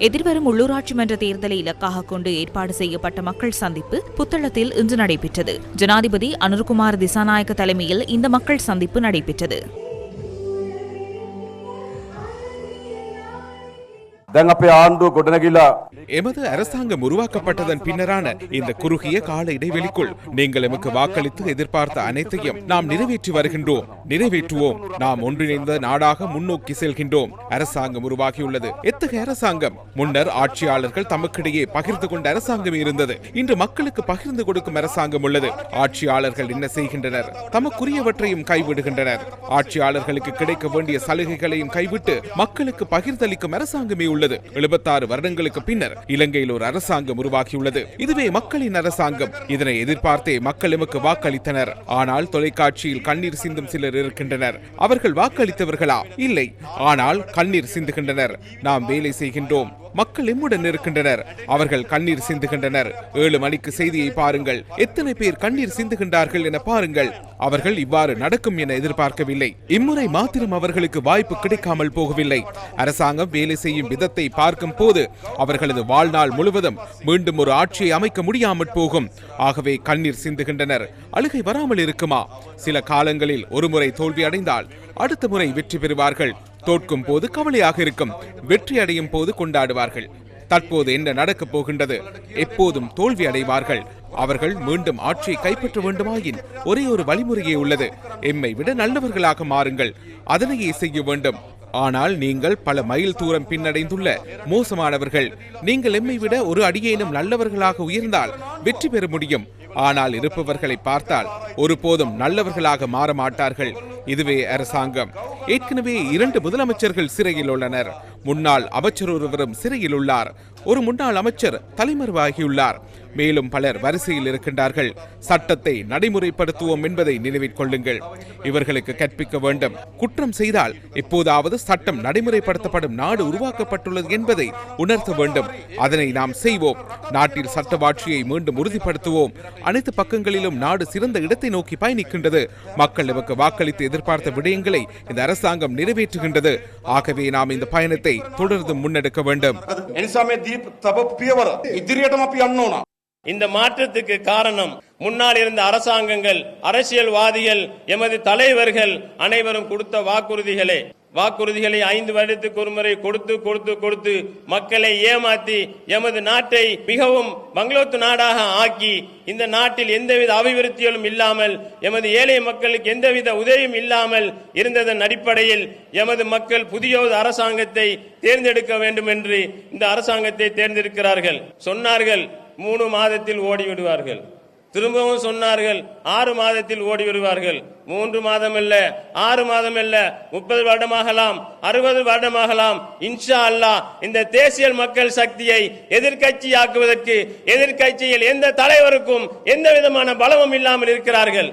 எதிர்வரும் உள்ளூராட்சி மன்ற தேர்தலை இலக்காக கொண்டு ஏற்பாடு செய்யப்பட்ட மக்கள் சந்திப்பு புத்தளத்தில் இன்று நடைபெற்றது ஜனாதிபதி அனுர்குமார் திசாநாயக்க தலைமையில் இந்த மக்கள் சந்திப்பு நடைபெற்றது දැන් අපේ ආණ්ඩුව ගොඩනැගිලා எமது அரசாங்கம் உருவாக்கப்பட்டதன் பின்னரான இந்த குறுகிய கால இடைவெளிக்குள் நீங்கள் எமக்கு வாக்களித்து எதிர்பார்த்த அனைத்தையும் நாம் நிறைவேற்றி வருகின்றோம். நிறைவேற்றுவோம். நாம் ஒன்றிணைந்த நாடாக முன்னோக்கி செல்கின்றோம். அரசாங்கம் உருவாகியுள்ளது. எத்தகைய அரசாங்கம்? முன்னர் ஆட்சியாளர்கள் தமக்கிடையே பகிர்ந்து கொண்ட அரசாங்கம் இருந்தது. இன்று மக்களுக்கு பகிர்ந்து கொடுக்கும் அரசாங்கம் உள்ளது. ஆட்சியாளர்கள் என்ன செய்கின்றனர்? தமக்குரியவற்றையும் கைவிடுகின்றனர். ஆட்சியாளர்களுக்கு கிடைக்க வேண்டிய சலுகைகளையும் கைவிட்டு மக்களுக்கு பகிர்ந்தளிக்கும் அரசாங்கமே உள்ளது. எழுபத்தாறு வருடங்களுக்கு பின்னர் இலங்கையில் ஒரு அரசாங்கம் உருவாகியுள்ளது. இதுவே மக்களின் அரசாங்கம். இதனை எதிர்பார்த்தே மக்கள் எமக்கு வாக்களித்தனர். ஆனால் தொலைக்காட்சியில் கண்ணீர் சிந்தும் சிலர் இருக்கின்றனர். அவர்கள் வாக்களித்தவர்களா? இல்லை. ஆனால் கண்ணீர் சிந்துகின்றனர். நாம் வேலை செய்கின்றோம். மக்கள் எம்முடன் இருக்கின்றனர். அவர்கள் கண்ணீர் சிந்துகின்றனர். ஏழு மணிக்கு செய்தியை பாருங்கள். எத்தனை பேர் கண்ணீர் சிந்துகின்றார்கள் என பாருங்கள். அவர்கள் இவ்வாறு நடக்கும் என எதிர்பார்க்கவில்லை. இம்முறை மாத்திரம் அவர்களுக்கு வாய்ப்பு கிடைக்காமல் போகவில்லை. அரசாங்கம் வேலை செய்யும் விதத்தை பார்க்கும் போது அவர்களது வாழ்நாள் முழுவதும் மீண்டும் ஒரு ஆட்சியை அமைக்க முடியாமல் போகும். ஆகவே கண்ணீர் சிந்துகின்றனர். அழுகை வராமல் இருக்குமா? சில காலங்களில் ஒரு முறை தோல்வி அடைந்தால் அடுத்த முறை வெற்றி பெறுவார்கள். தோற்கும் போது கவலையாக இருக்கும். வெற்றி அடையும் போது கொண்டாடுவார்கள். தற்போது என்ன நடக்கப் போகின்றது? எப்போதும் தோல்வி அடைவார்கள். அவர்கள் மீண்டும் ஆட்சியை கைப்பற்ற வேண்டுமாயின் ஒரே ஒரு வழிமுறையே உள்ளது. எம்மை விட நல்லவர்களாக மாறுங்கள். அதனையே செய்ய வேண்டும். ஆனால் நீங்கள் பல மைல் தூரம் பின்னடைந்துள்ள மோசமானவர்கள். நீங்கள் எம்மை விட ஒரு அடியேனும் நல்லவர்களாக உயர்ந்தால் வெற்றி பெற முடியும். ஆனால் இருப்பவர்களை பார்த்தால் ஒருபோதும் நல்லவர்களாக மாற மாட்டார்கள். இதுவே அரசாங்கம். ஏற்கனவே இரண்டு முதலமைச்சர்கள் சிறையில் உள்ளனர். முன்னாள் அமைச்சர் ஒருவரும் சிறையில் உள்ளார். ஒரு முன்னாள் அமைச்சர் தலைமறைவாகியுள்ளார். மேலும் பலர் வரிசையில் இருக்கின்றார்கள். சட்டத்தை நடைமுறைப்படுத்துவோம் என்பதை நினைவில் கொள்ளுங்கள். இவர்களுக்கு கற்பிக்க வேண்டும். குற்றம் செய்தால் எப்போதாவது சட்டம் நடைமுறைப்படுத்தப்படும் நாடு உருவாக்கப்பட்டுள்ளது என்பதை உணர்த்த வேண்டும். அதனை நாம் செய்வோம். நாட்டில் சட்டவாட்சியை மீண்டும் உறுதிப்படுத்துவோம். அனைத்து பக்கங்களிலும் நாடு சிறந்த இடத்தை நோக்கி பயணிக்கின்றது. மக்கள் நமக்கு வாக்களித்து எதிர்பார்த்த விடயங்களை இந்த அரசாங்கம் நிறைவேற்றுகின்றது. ஆகவே நாம் இந்த பயணத்தை தொடர்ந்து முன்னெடுக்க வேண்டும். இந்த மாற்றத்துக்கு காரணம் முன்னால் இருந்த அரசாங்கங்கள் அரசியல்வாதிகள் எமது தலைவர்கள் அனைவரும் கொடுத்த வாக்குறுதிகளே. வாக்குறுதிகளை ஐந்து வருடத்துக்கு ஒரு முறை கொடுத்து கொடுத்து கொடுத்து மக்களை ஏமாத்தி எமது நாட்டை மிகவும் பங்களோத்து நாடாக ஆக்கி இந்த நாட்டில் எந்தவித அபிவிருத்திகளும் இல்லாமல் எமது ஏழை மக்களுக்கு எந்தவித உதவியும் இல்லாமல் இருந்ததன் அடிப்படையில் எமது மக்கள் புதிய ஒரு அரசாங்கத்தை தேர்ந்தெடுக்க வேண்டும் என்று இந்த அரசாங்கத்தை தேர்ந்தெடுக்கிறார்கள். சொன்னார்கள் மூணு மாதத்தில் ஓடிவிடுவார்கள். திரும்பவும் சொன்னார்கள் ஆறு மாதத்தில் ஓடி வருவார்கள். மூன்று மாதம் அல்ல ஆறு மாதம் அல்ல முப்பது வருடமாகலாம் அறுபது வருடமாகலாம். இன்ஷா அல்லா இந்த தேசிய மக்கள் சக்தியை எதிர்க்கட்சியாக்குவதற்கு எதிர்க்கட்சியில் எந்த தலைவருக்கும் எந்த விதமான பலமும் இல்லாமல் இருக்கிறார்கள்.